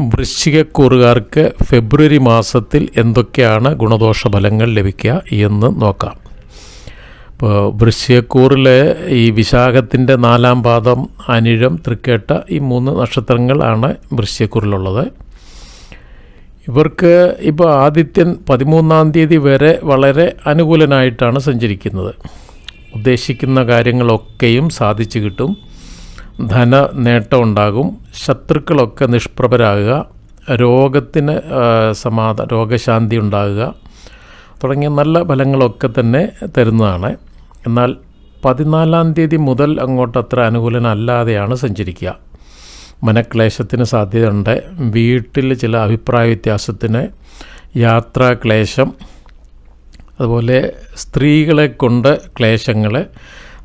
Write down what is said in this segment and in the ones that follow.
വൃശ്ചികക്കൂറുകാർക്ക് ഫെബ്രുവരി മാസത്തിൽ എന്തൊക്കെയാണ് ഗുണദോഷ ഫലങ്ങൾ ലഭിക്കുക എന്ന് നോക്കാം. ഇപ്പോൾ വൃശ്ചികക്കൂറിലെ ഈ വിശാഖത്തിന്റെ നാലാം പാദം അനിഴം തൃക്കേട്ട ഈ മൂന്ന് നക്ഷത്രങ്ങളാണ് വൃശ്ചികക്കൂറിലുള്ളത്. ഇവർക്ക് ഇപ്പോൾ ആദിത്യൻ പതിമൂന്നാം തീയതി വരെ വളരെ അനുകൂലനായിട്ടാണ് സഞ്ചരിക്കുന്നത്. ഉദ്ദേശിക്കുന്ന കാര്യങ്ങളൊക്കെയും സാധിച്ചു കിട്ടും. ധന നേട്ടം ഉണ്ടാകും. ശത്രുക്കളൊക്കെ നിഷ്പ്രഭരാകുക. രോഗത്തിന് സമാധ രോഗശാന്തി ഉണ്ടാകുക. തുടങ്ങിയ നല്ല ഫലങ്ങളൊക്കെ തന്നെ തരുന്നതാണ്. എന്നാൽ പതിനാലാം തീയതി മുതൽ അങ്ങോട്ട് അത്ര അനുകൂലനല്ലാതെയാണ് സഞ്ചരിക്കുക. മനക്ലേശത്തിന് സാധ്യതയുണ്ട്. വീട്ടിൽ ചില അഭിപ്രായ വ്യത്യാസത്തിന് യാത്രാക്ലേശം അതുപോലെ സ്ത്രീകളെ കൊണ്ട് ക്ലേശങ്ങൾ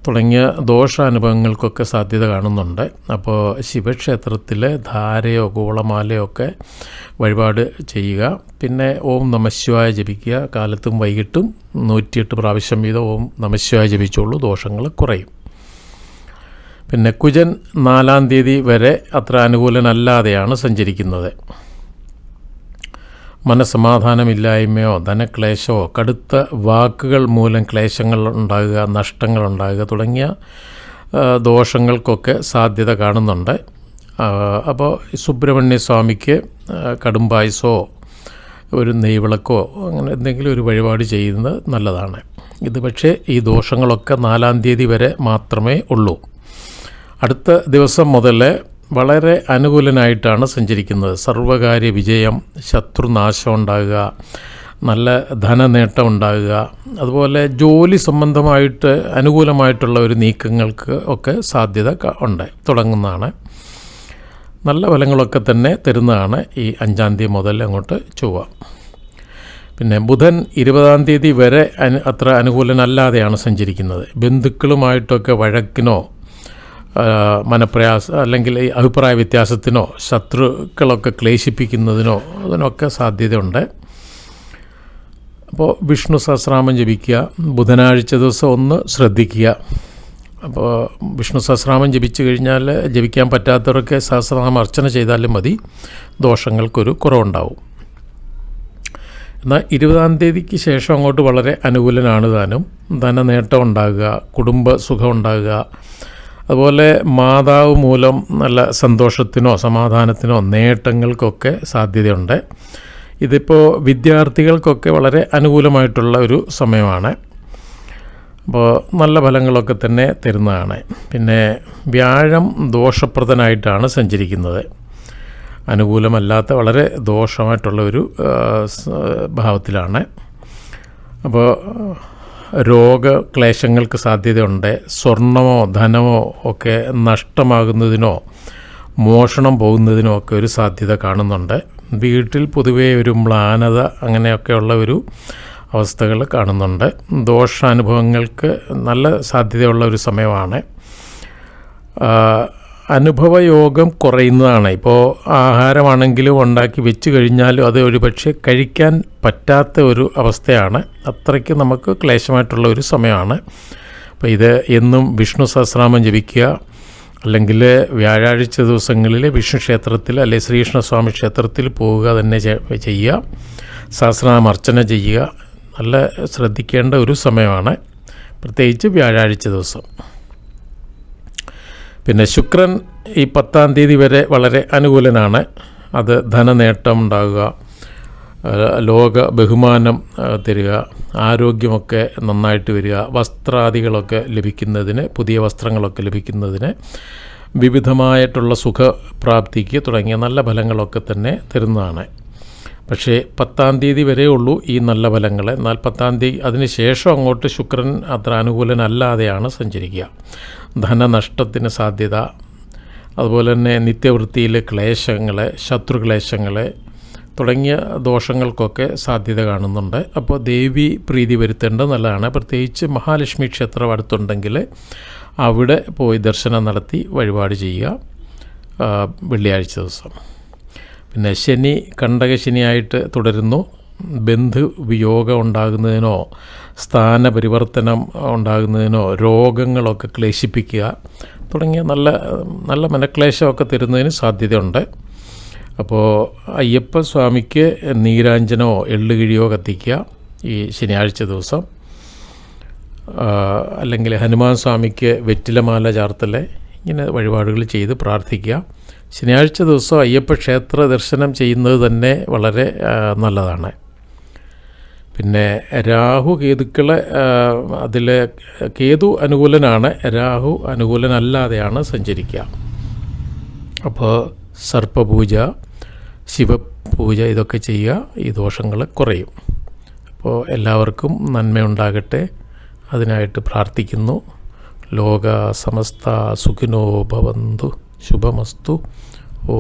തുടങ്ങിയ ദോഷാനുഭവങ്ങൾക്കൊക്കെ സാധ്യത കാണുന്നുണ്ട്. അപ്പോൾ ശിവക്ഷേത്രത്തിൽ ധാരയോ ഗോളമാലയോ ഒക്കെ വഴിപാട് ചെയ്യുക. പിന്നെ ഓം നമശിവായ ജപിക്കുക. കാലത്തും വൈകിട്ടും നൂറ്റിയെട്ട് പ്രാവശ്യം വീതം ഓം നമശിവായ ജപിച്ചോളൂ. ദോഷങ്ങൾ കുറയും. പിന്നെ കുജൻ നാലാം തീയതി വരെ അത്ര അനുകൂലനല്ലാതെയാണ് സഞ്ചരിക്കുന്നത്. മനസമാധാനമില്ലായ്മയോ ധനക്ലേശമോ കടുത്ത വാക്കുകൾ മൂലം ക്ലേശങ്ങൾ ഉണ്ടാകുക നഷ്ടങ്ങൾ ഉണ്ടാകുക തുടങ്ങിയ ദോഷങ്ങൾക്കൊക്കെ സാധ്യത കാണുന്നുണ്ട്. അപ്പോൾ സുബ്രഹ്മണ്യ സ്വാമിക്ക് കടുംപായസോ ഒരു നെയ്വിളക്കോ അങ്ങനെ എന്തെങ്കിലും ഒരു വഴിപാട് ചെയ്യുന്നത് നല്ലതാണ്. ഇത് പക്ഷേ ഈ ദോഷങ്ങളൊക്കെ നാലാം തീയതി വരെ മാത്രമേ ഉള്ളൂ. അടുത്ത ദിവസം മുതൽ വളരെ അനുകൂലനായിട്ടാണ് സഞ്ചരിക്കുന്നത്. സർവകാര്യ വിജയം ശത്രുനാശം ഉണ്ടാകുക നല്ല ധനനേട്ടം ഉണ്ടാകുക അതുപോലെ ജോലി സംബന്ധമായിട്ട് അനുകൂലമായിട്ടുള്ള ഒരു നീക്കങ്ങൾക്ക് ഒക്കെ സാധ്യത ഉണ്ട്. തുടങ്ങുന്നതാണ്. നല്ല ഫലങ്ങളൊക്കെ തന്നെ തരുന്നതാണ് ഈ അഞ്ചാം തീയതി മുതൽ അങ്ങോട്ട് ചൊവ്വ. പിന്നെ ബുധൻ ഇരുപതാം തീയതി വരെ അത്ര അനുകൂലനല്ലാതെയാണ് സഞ്ചരിക്കുന്നത്. ബന്ധുക്കളുമായിട്ടൊക്കെ വഴക്കിനോ മനപ്രയാസ അല്ലെങ്കിൽ ഈ അഭിപ്രായ വ്യത്യാസത്തിനോ ശത്രുക്കളൊക്കെ ക്ലേശിപ്പിക്കുന്നതിനോ അതിനൊക്കെ സാധ്യതയുണ്ട്. അപ്പോൾ വിഷ്ണു സഹസ്രാമം ജപിക്കുക ബുധനാഴ്ച ദിവസം ഒന്ന് ശ്രദ്ധിക്കുക. അപ്പോൾ വിഷ്ണു സഹസ്രാമം ജപിച്ചു കഴിഞ്ഞാൽ ജപിക്കാൻ പറ്റാത്തവരൊക്കെ സഹസ്രനാമം അർച്ചന ചെയ്താലും മതി ദോഷങ്ങൾക്കൊരു കുറവുണ്ടാവും. എന്നാൽ ഇരുപതാം തീയതിക്ക് ശേഷം അങ്ങോട്ട് വളരെ അനുകൂലനാണ് താനും. ധനനേട്ടം ഉണ്ടാകുക കുടുംബ സുഖം ഉണ്ടാകുക അതുപോലെ മാതാവ് മൂലം നല്ല സന്തോഷത്തിനോ സമാധാനത്തിനോ നേട്ടങ്ങൾക്കൊക്കെ സാധ്യതയുണ്ട്. ഇതിപ്പോൾ വിദ്യാർത്ഥികൾക്കൊക്കെ വളരെ അനുകൂലമായിട്ടുള്ള ഒരു സമയമാണ്. അപ്പോൾ നല്ല ഫലങ്ങളൊക്കെ തന്നെ തരുന്നതാണ്. പിന്നെ വ്യാഴം ദോഷപ്രദനായിട്ടാണ് സഞ്ചരിക്കുന്നത്. അനുകൂലമല്ലാത്ത വളരെ ദോഷമായിട്ടുള്ള ഒരു ഭാവത്തിലാണ്. അപ്പോൾ രോഗക്ലേശങ്ങൾക്ക് സാധ്യതയുണ്ട്. സ്വർണമോ ധനമോ ഒക്കെ നഷ്ടമാകുന്നതിനോ മോഷണം പോകുന്നതിനോ ഒക്കെ ഒരു സാധ്യത കാണുന്നുണ്ട്. വീട്ടിൽ പൊതുവേ ഒരു മ്ലാനത അങ്ങനെയൊക്കെയുള്ള ഒരു അവസ്ഥകൾ കാണുന്നുണ്ട്. ദോഷാനുഭവങ്ങൾക്ക് നല്ല സാധ്യതയുള്ള ഒരു സമയമാണ്. അനുഭവയോഗം കുറയുന്നതാണ്. ഇപ്പോൾ ആഹാരമാണെങ്കിലും ഉണ്ടാക്കി വെച്ച് കഴിഞ്ഞാലും അത് ഒരു പക്ഷേ കഴിക്കാൻ പറ്റാത്ത ഒരു അവസ്ഥയാണ്. അത്രയ്ക്ക് നമുക്ക് ക്ലേശമായിട്ടുള്ള ഒരു സമയമാണ്. അപ്പോൾ ഇത് എന്നും വിഷ്ണു സഹസ്രാമം ജപിക്കുക. അല്ലെങ്കിൽ വ്യാഴാഴ്ച ദിവസങ്ങളിൽ വിഷ്ണു ക്ഷേത്രത്തിൽ അല്ലെങ്കിൽ ശ്രീകൃഷ്ണസ്വാമി ക്ഷേത്രത്തിൽ പോവുക തന്നെ ചെയ്യുക. സഹസ്രനാമർച്ചന ചെയ്യുക. നല്ല ശ്രദ്ധിക്കേണ്ട ഒരു സമയമാണ്. പ്രത്യേകിച്ച് വ്യാഴാഴ്ച ദിവസം. പിന്നെ ശുക്രൻ ഈ പത്താം തീയതി വരെ വളരെ അനുകൂലനാണ്. അത് ധനനേട്ടം ഉണ്ടാകുക ലോക ബഹുമാനം തരിക ആരോഗ്യമൊക്കെ നന്നായിട്ട് വരിക വസ്ത്രാദികളൊക്കെ ലഭിക്കുന്നതിന് പുതിയ വസ്ത്രങ്ങളൊക്കെ ലഭിക്കുന്നതിന് വിവിധമായിട്ടുള്ള സുഖപ്രാപ്തിക്ക് തുടങ്ങിയ നല്ല ഫലങ്ങളൊക്കെ തന്നെ തരുന്നതാണ്. പക്ഷേ പത്താം തീയതി വരെ ഉള്ളൂ ഈ നല്ല ഫലങ്ങൾ എന്നാൽ പത്താം തീയതി അതിന് ശേഷം അങ്ങോട്ട് ശുക്രൻ അത്ര അനുകൂലനല്ലാതെയാണ് സഞ്ചരിക്കുക. ധനനഷ്ടത്തിന് സാധ്യത. അതുപോലെ തന്നെ നിത്യവൃത്തിയിലെ ക്ലേശങ്ങൾ ശത്രുക്ലേശങ്ങൾ തുടങ്ങിയ ദോഷങ്ങൾക്കൊക്കെ സാധ്യത കാണുന്നുണ്ട്. അപ്പോൾ ദേവി പ്രീതി വരുത്തേണ്ടത് നല്ലതാണ്. പ്രത്യേകിച്ച് മഹാലക്ഷ്മി ക്ഷേത്രം അടുത്തുണ്ടെങ്കിൽ അവിടെ പോയി ദർശനം നടത്തി വഴിപാട് ചെയ്യുക വെള്ളിയാഴ്ച ദിവസം. പിന്നെ ശനി കണ്ടകശനിയായിട്ട് തുടരുന്നു. ബന്ധു വിയോഗം ഉണ്ടാകുന്നതിനോ സ്ഥാനപരിവർത്തനം ഉണ്ടാകുന്നതിനോ രോഗങ്ങളൊക്കെ ക്ലേശിപ്പിക്കുക തുടങ്ങിയ നല്ല നല്ല മനക്ലേശമൊക്കെ തരുന്നതിന് സാധ്യതയുണ്ട്. അപ്പോൾ അയ്യപ്പ സ്വാമിക്ക് നീരാഞ്ജനോ എള്ളുകിഴിയോ കത്തിക്കുക ഈ ശനിയാഴ്ച ദിവസം. അല്ലെങ്കിൽ ഹനുമാൻ സ്വാമിക്ക് വെറ്റിലമാല ചാർത്തൽ ഇങ്ങനെ വഴിപാടുകൾ ചെയ്ത് പ്രാർത്ഥിക്കുക. ശനിയാഴ്ച ദിവസം അയ്യപ്പ ക്ഷേത്ര ദർശനം ചെയ്യുന്നത് തന്നെ വളരെ നല്ലതാണ്. പിന്നെ രാഹു കേതുക്കളെ അതിൽ കേതു അനുകൂലനാണ് രാഹു അനുകൂലനല്ലാതെയാണ് സഞ്ചരിക്കുക. അപ്പോൾ സർപ്പപൂജ ശിവപൂജ ഇതൊക്കെ ചെയ്യുക ഈ ദോഷങ്ങൾ കുറയും. അപ്പോൾ എല്ലാവർക്കും നന്മയുണ്ടാകട്ടെ. അതിനായിട്ട് പ്രാർത്ഥിക്കുന്നു. ലോക സമസ്ത സുഖിനോ ഭവന്തു. ശുഭമസ്തു. ഓ